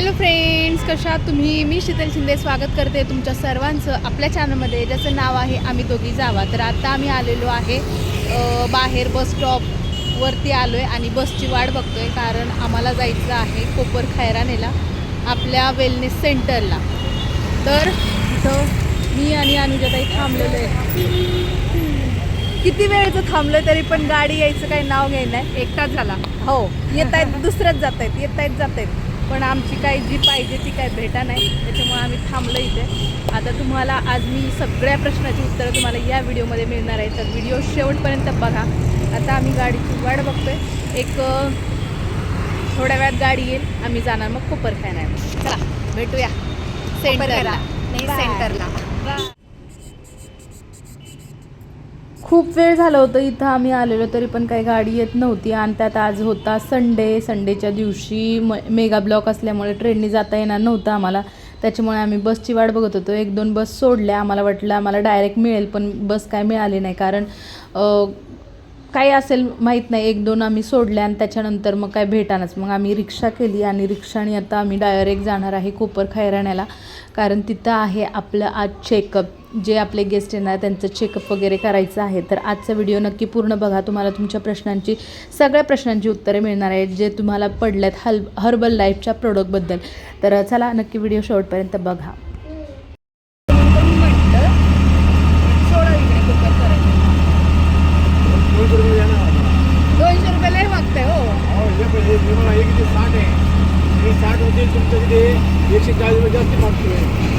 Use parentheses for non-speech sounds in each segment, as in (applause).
Hello friends कशा तुम्ही? मी शीतल शिंदे. स्वागत करते तुमच्या सर्वांचं आपल्या चॅनलमध्ये ज्याचं नाव आहे आम्ही दोघी जावा. तर आता आम्ही आलेलो आहे बाहेर बस स्टॉपवरती आलो आहे आणि बसची वाट बघतो आहे कारण आम्हाला जायचं आहे कोपर खैरानेला आपल्या वेलनेस सेंटरला तर इथं मी आणि अनुजाताई थांबलेलो आहे. किती वेळचं थांबलं तरी पण गाडी यायचं काही नाव घ्यायला एकटाच झाला. हो येत आहेत दुसऱ्याच जात आहेत येत आहेत जात आहेत पण आमची काही जी पाहिजे ती काही भेटा नाही त्याच्यामुळे आम्ही थांबलो इथे. आता तुम्हाला आज मी सगळ्या प्रश्नाची उत्तरं तुम्हाला या व्हिडिओमध्ये मिळणार आहे तर व्हिडिओ शेवटपर्यंत बघा. आता आम्ही गाडीची वाट बघतोय. एक थोड्या वेळात गाडी येईल. आम्ही जाणार मग कोपर खायला चला भेटूया. सेंटरला. सेंटरला. खूप वेळ झालं होतं इथं आम्ही आलेलो तरी पण काही गाडी येत नव्हती. आणि त्यात आज होता संडे संडेच्या दिवशी म मेगा ब्लॉक असल्यामुळे ट्रेननी जाता येणार नव्हतं आम्हाला. त्याच्यामुळे आम्ही बसची वाट बघत होतो. एक दोन बस सोडल्या. आम्हाला वाटलं आम्हाला डायरेक्ट मिळेल पण बस काय मिळाली नाही. कारण काही असेल माहीत नाही एक दोन आम्ही सोडल्या आणि त्याच्यानंतर मग काय भेटानाच. मग आम्ही रिक्षा केली आणि रिक्षाने आता आम्ही डायरेक्ट जाणार आहे कोपर खैराण्याला. कारण तिथं आहे आपलं आज चेकअप जे आपले गेस्ट येणार त्यांचं चेकअप वगैरे करायचं आहे. तर आजचा व्हिडिओ नक्की पूर्ण बघा. तुम्हाला तुमच्या प्रश्नांची सगळ्या प्रश्नांची उत्तरे मिळणार आहेत जे तुम्हाला पडल्यात हल हर्बल लाईफच्या प्रोडक्टबद्दल तर चला नक्की व्हिडिओ शेवटपर्यंत बघा दोनशे रुपये द्या ना. दोनशे रुपये लय मागताय हो अहो, हे पण हे साठ आहे हे साठ म्हणजे होते तुमच्या तिथे एकशे चाळीस रुपये जास्त मागतोय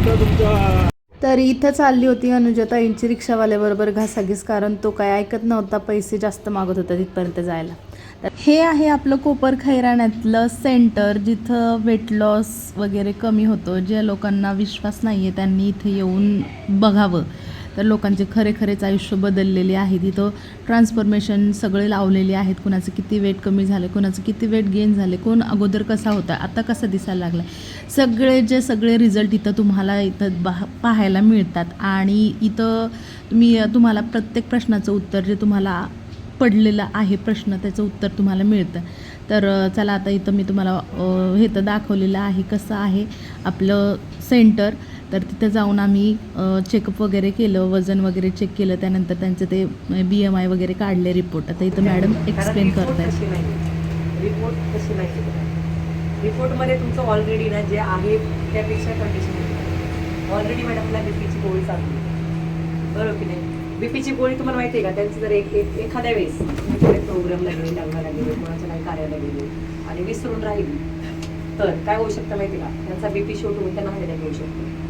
इथं तर इथं चालली होती अनुजाताईंची रिक्षावाल्याबरोबर घासाघीस कारण तो काय ऐकत नव्हता पैसे जास्त मागत होता तिथपर्यंत जायला. तर हे आहे आपलं कोपर खैराण्यातलं सेंटर जिथं वेट लॉस वगैरे कमी होतो ज्या लोकांना विश्वास नाही आहे त्यांनी इथे येऊन बघावं. तर लोकांचे खरे खरेच आयुष्य बदललेले आहे. तिथं ट्रान्सफॉर्मेशन सगळे लावलेले आहेत. कुणाचं किती वेट कमी झालं कुणाचं किती वेट गेन झाले कोण अगोदर कसा होता आता कसा दिसायला लागला सगळे जे सगळे रिझल्ट इथं तुम्हाला इथं बा पाहायला मिळतात. आणि इथं तुम्ही तुम्हाला प्रत्येक प्रश्नाचं उत्तर जे तुम्हाला पडलेलं आहे प्रश्न त्याचं उत्तर तुम्हाला मिळतं. तर चला आता इथं मी तुम्हाला हे तर दाखवलेलं आहे. कसं आहे आपलं सेंटर तर तिथं जाऊन आम्ही चेकअप वगैरे केलं वजन वगैरे चेक केलं त्यानंतर त्यांचं ते बी एम आय वगैरे काढले रिपोर्ट आता इथं मॅडम एक्सप्लेन करत आहेत रिपोर्ट कशी नाही रिपोर्टमध्ये तुमचं ऑलरेडी ना जे आहे त्यापेक्षा कंडिशन ऑलरेडी मॅडमला बीपीची गोळी चालली बरोबर की नाही? बीपीची गोळी तुम्हाला माहिती आहे का? त्यांचं जर एक एखाद्या वेळेस प्रोग्रामला गेले लग्नाला गेले कोणाच्या काही कार्याला गेले आणि विसरून राहिली तर काय होऊ शकतं माहिती का? त्यांचा बीपी शोट होऊन त्यांना हार्ट येऊ शकतो.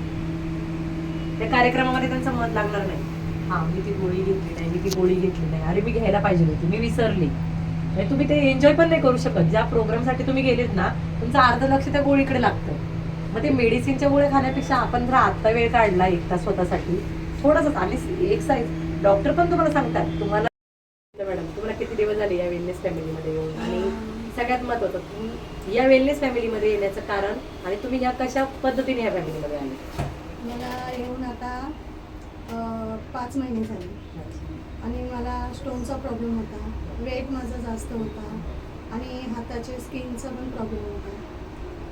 त्या कार्यक्रमामध्ये त्यांचं मन लागणार नाही. हा मी ती गोळी घेतली नाही मी ती गोळी घेतली नाही. अरे मी घ्यायला पाहिजे होती मी विसरली. म्हणजे तुम्ही ते एन्जॉय पण नाही करू शकत. ज्या प्रोग्रामसाठी तुम्ही गेलेत ना तुमचं अर्ध लक्ष त्या गोळीकडे लागतं. मग ते मेडिसिनच्या गोळ्या खाण्यापेक्षा आपण जर आत्ता वेळ काढला एक तास स्वतःसाठी थोडंसं आणि एक्सरसाइज डॉक्टर पण तुम्हाला सांगतात तुम्हाला मॅडम तुम्हाला किती दिवस झाले या वेलनेस फॅमिलीमध्ये येऊन? आणि सगळ्यात महत्वाचं तुम्ही या वेलनेस फॅमिलीमध्ये येण्याचं कारण आणि तुम्ही या कशा पद्धतीने या फॅमिलीमध्ये आले? मला येऊन आता पाच महिने झाले. आणि मला स्टोनचा प्रॉब्लेम होता. वेट माझा जास्त होता. आणि हाताचे स्किनचा पण प्रॉब्लेम होता.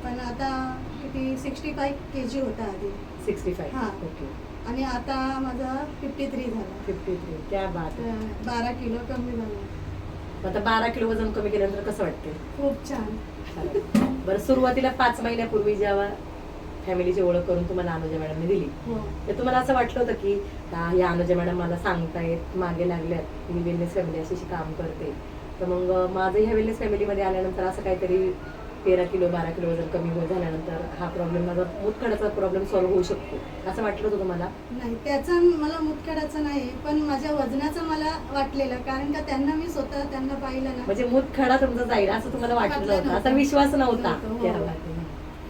पण आता किती सिक्स्टी फाय के जी होता आधी. सिक्स्टी फाय हा. ओके आणि आता माझा फिफ्टी थ्री झाला. फिफ्टी थ्री क्या बात. बारा किलो कमी झाला. आता बारा किलो वजन कमी केल्यानंतर कसं वाटते खूप छान. बरं सुरुवातीला पाच महिन्यापूर्वी जेव्हा फॅमिलीची ओळख करून तुम्हाला अनुजा मॅडमने दिली. हो. तर तुम्हाला असं वाटलं होतं की "हा, या अनुजा मॅडम मला सांगतायत मागे लागल्यात मी वेलनेस फॅमिली अशी काम करते. तर मग माझं ह्या वेलनेस फॅमिलीमध्ये आल्यानंतर असं काहीतरी तेरा किलो बारा किलो वजन कमी होत झाल्यानंतर हा प्रॉब्लेम माझा मुतखड्याचा प्रॉब्लेम सॉल्व्ह होऊ शकतो. असं वाटलं होतं तुम्हाला? नाही त्याचा मला मुतखड्याचं नाही पण माझ्या वजनाचं मला वाटलेलं कारण का त्यांना मी स्वतः त्यांना पाहिलं ना. म्हणजे मुतखडा तुमचा जाईल असं तुम्हाला वाटलं नव्हतं. असा विश्वास नव्हता.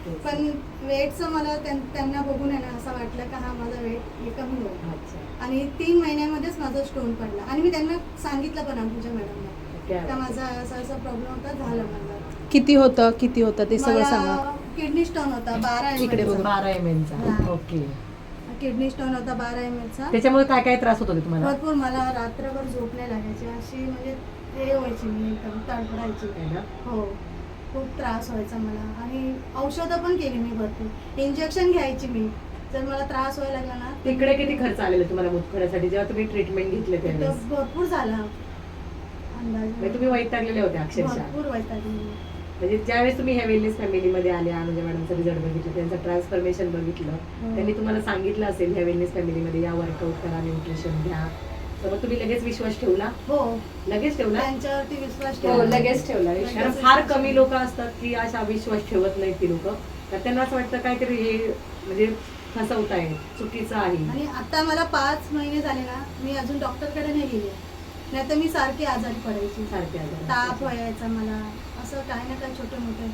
पण वेटचं मला त्यां- त्यांना बघून आहे ना असं वाटलं का हा माझा वेट हे कमी होईल. अच्छा. आणि तीन महिन्यामध्येच माझा स्टोन पडला. आणि मी त्यांना सांगितलं पण आमच्या मॅडमला क्या का. माझा असा असा प्रॉब्लेम होता झालं माझा. किती होतं? किती होतं? ते सगळं सांगा. किडनी स्टोन होता बारा इकडे. बारा एम एनचा हा. ओके. किडनी स्टोन होता बारा एम एलचा त्याच्यामुळे काय काय त्रास होत होते तुम्हाला? भरपूर मला रात्रभर झोप नाही लागायची. अशी म्हणजे हे व्हायची मी एकदम तडफडायची. हो. खूप त्रास व्हायचा मला. आणि औषधं पण केली मी भरपूर. इंजेक्शन घ्यायची मी. जर मला त्रास व्हायला लागला ना तिकडे किती खर्च आलेला तुम्हाला मुतखड्यासाठी जेव्हा तुम्ही ट्रीटमेंट घेतले तर त्यावेळेस भरपूर झाला. म्हणजे अंदाज तुम्ही वैतागलेले होते अक्षरशः. भरपूर वैतागली. म्हणजे ज्यावेळेस तुम्ही ह्या वेलनेस फॅमिलीमध्ये आल्या अनुजा मॅडमचा रिझल्ट बघितलं त्यांचं ट्रान्सफॉर्मेशन बघितलं हो. त्यांनी तुम्हाला सांगितलं असेल ह्या वेलनेस फॅमिलीमध्ये या वर्कआउट करा न्यूट्रिशन घ्या. तर मग तुम्ही लगेच विश्वास ठेवला? हो. लगेच ठेवला? त्यांच्यावरती विश्वास हो ठेवला. लगेच ठेवला. कारण फार कमी लोक असतात की अशा विश्वास ठेवत नाहीत ती लोक. तर त्यांना असं वाटतं काहीतरी हे म्हणजे फसवत आहे चुकीचं आहे. आणि आता मला पाच महिने झाले ना मी अजून डॉक्टरकडे नाही गेले. नाही तर मी सारखी आजारी पडायची. सारखे आजार. ताप व्हायचा मला. असं काही ना काही छोटे मोठे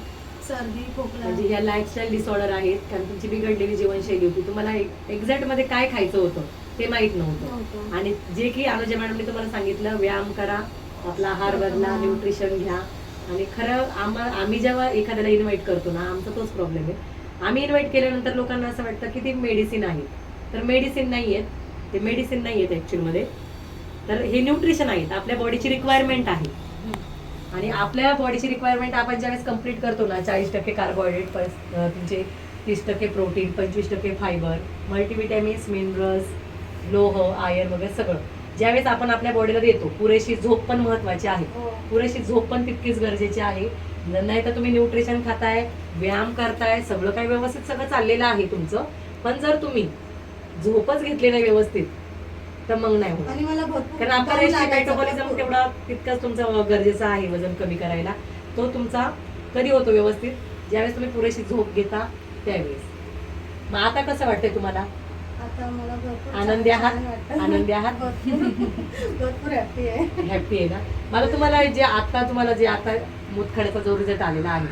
सर्दी खोकला. म्हणजे ह्या लाईफस्टाईल डिसऑर्डर आहेत कारण तुमची बिघडलेली जीवनशैली होती. तुम्हाला एक्झॅक्टमध्ये काय खायचं होतं? ते माहीत नव्हतं. आणि जे की अनुजा मॅडमने तुम्हाला सांगितलं व्यायाम करा आपला आहार बदला. न्यूट्रिशन घ्या. आणि खरं आम्हा आम्ही जेव्हा एखाद्याला इन्व्हाइट करतो ना आमचा तोच प्रॉब्लेम आहे. आम्ही इन्व्हाइट केल्यानंतर लोकांना असं वाटतं की ती मेडिसिन आहे तर मेडिसिन नाही आहेत. ते मेडिसिन नाही आहेत ॲक्च्युअलमध्ये तर हे न्यूट्रिशन आहेत. आपल्या बॉडीची रिक्वायरमेंट आहे. आणि आपल्या बॉडीची रिक्वायरमेंट आपण ज्यावेळेस कंप्लीट करतो ना चाळीस टक्के कार्बोहायड्रेट तुमचे तीस टक्के प्रोटीन पंचवीस टक्के फायबर मल्टीविटॅमिन्स मिनरल्स लोह आयर्न वगैरे सगळं. ज्यावेळेस आपण आपल्या बॉडीला देतो पुरेशी झोप पण महत्वाची आहे. हो. पुरेशी झोप पण तितकीच गरजेची आहे. नाही तर तुम्ही न्यूट्रिशन खाताय व्यायाम करताय सगळं काही व्यवस्थित सगळं चाललेलं आहे तुमचं. पण जर तुम्ही झोपच घेतली नाही व्यवस्थित तर मग नाही होत कारण आपला मेटाबॉलिझम. तेवढा तितकाच तुमचा गरजेचा आहे वजन कमी करायला. तो तुमचा कधी होतो व्यवस्थित? ज्यावेळेस तुम्ही पुरेशी झोप घेता त्यावेळेस. मग आता कसं वाटतंय तुम्हाला? आता मला भरपूर आनंदी छान- आहात? वाटतं. आनंदी आहात? (laughs) भरपूर भरपूर हॅपी आहे. हॅप्पी आहे ना? मला तुम्हाला जे आता तुम्हाला जे आता मुतखड्याचा जो रिझल्ट आलेला आहे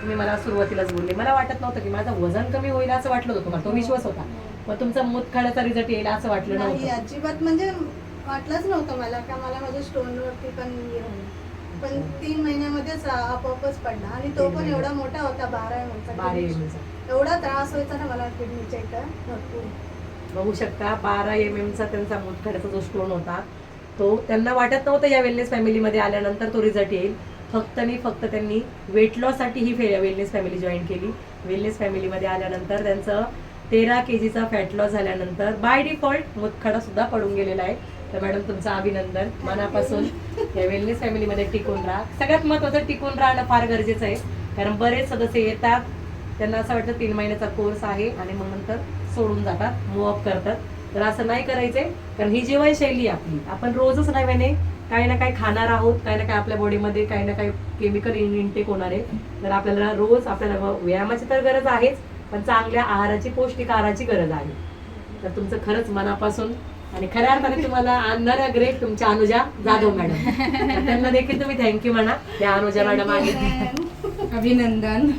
तुम्ही मला सुरुवातीलाच बोलले. मला वाटत नव्हतं की माझं वजन कमी होईल असं वाटलं होतं तुम्हाला. तो विश्वास होता. मग तुमचा मुतखड्याचा रिझल्ट येईल असं वाटलं नाही नव्हतं. अजिबात म्हणजे वाटलंच नव्हतं मला का मला माझ्या स्टोन वरती पण हे होईल. पण तीन महिन्यामध्येच आपोआपच पडला. आणि तो तीन पण. एवढा मोठा होता बारा बारा चा एवढा त्रास व्हायचा ना मला किडनीच्या इथं. भरपूर. बघू शकता बारा एम एमचा त्यांचा मुतखड्याचा जो स्टोन होता तो त्यांना वाटत नव्हतं या वेलनेस फॅमिलीमध्ये आल्यानंतर तो रिझल्ट येईल. फक्त आणि फक्त त्यांनी वेट लॉससाठी ही फे वेलनेस फॅमिली जॉईन केली. वेलनेस फॅमिलीमध्ये आल्यानंतर त्यांचं तेरा के जीचा फॅट लॉस झाल्यानंतर बाय डिफॉल्ट मुतखडा सुद्धा पडून गेलेला आहे. तर मॅडम तुमचं अभिनंदन. मनापासून या वेलनेस फॅमिलीमध्ये टिकून राहा. सगळ्यात महत्त्वाचं टिकून राहणं फार गरजेचं आहे. कारण बरेच सदस्य येतात त्यांना असं वाटतं तीन महिन्याचा कोर्स आहे आणि मग नंतर सोडून जातात मूव करतात. तर असं नाही करायचंय कारण ही जीवनशैली आहे आपली. आपण रोजच नव्याने काही ना काही खाणार आहोत काही ना काही आपल्या बॉडीमध्ये काही ना काही केमिकल इनटेक होणार आहे. तर आपल्याला रोज आपल्याला व्यायामाची तर गरज आहेच पण चांगल्या आहाराची पौष्टिक आहाराची गरज आहे. तर तुमचं खरंच मनापासून आणि खऱ्या अर्थाने तुम्हाला आणणाऱ्या ग्रेट तुमच्या अनुजा जाधव मॅडम. त्यांना देखील तुम्ही थँक्यू म्हणा. त्या अनुजा मॅडम आहेत. अभिनंदन.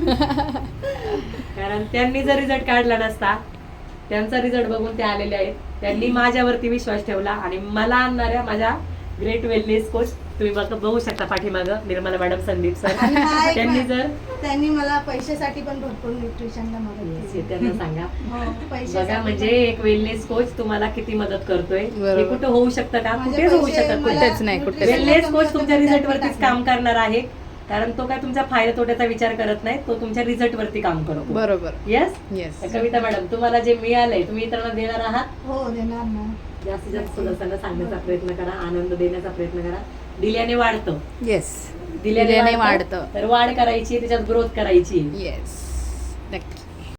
कारण त्यांनी जर रिझल्ट काढला नसता त्यांचा रिझल्ट बघून ते आलेले आहेत. त्यांनी माझ्यावरती विश्वास ठेवला आणि मला आणणाऱ्या माझ्या ग्रेट वेलनेस कोच तुम्ही बघ बघू शकता पाठीमागं निर्मला मॅडम संदीप सर. हा त्यांनी जर त्यांनी मला पैशासाठी पण भरपूर न्यूट्रिशनला मदत Yes, केली. त्यांना सांगा. हो, बघा म्हणजे. एक वेलनेस कोच तुम्हाला किती मदत करतोय. हे कुठं होऊ शकतं का? कुठेच होऊ शकत कुठेच नाही, वेलनेस कोच तुमच्या रिझल्ट वरतीच. काम करणार आहे. कारण तो काय तुमच्या फायदा तोट्याचा विचार करत नाही तो तुमच्या रिझल्ट वरती काम करतो. बरोबर. येस येस कविता मॅडम तुम्हाला जे मिळालंय तुम्ही इतरांना देणार आहात? हो देणार ना. जास्तीत जास्त सदस्यांना सांगण्याचा प्रयत्न करा आनंद देण्याचा प्रयत्न करा. दिल्याने वाढतं. येस दिल्याने वाढतं. तर वाढ करायची त्याच्यात ग्रोथ करायची. येस नक्की.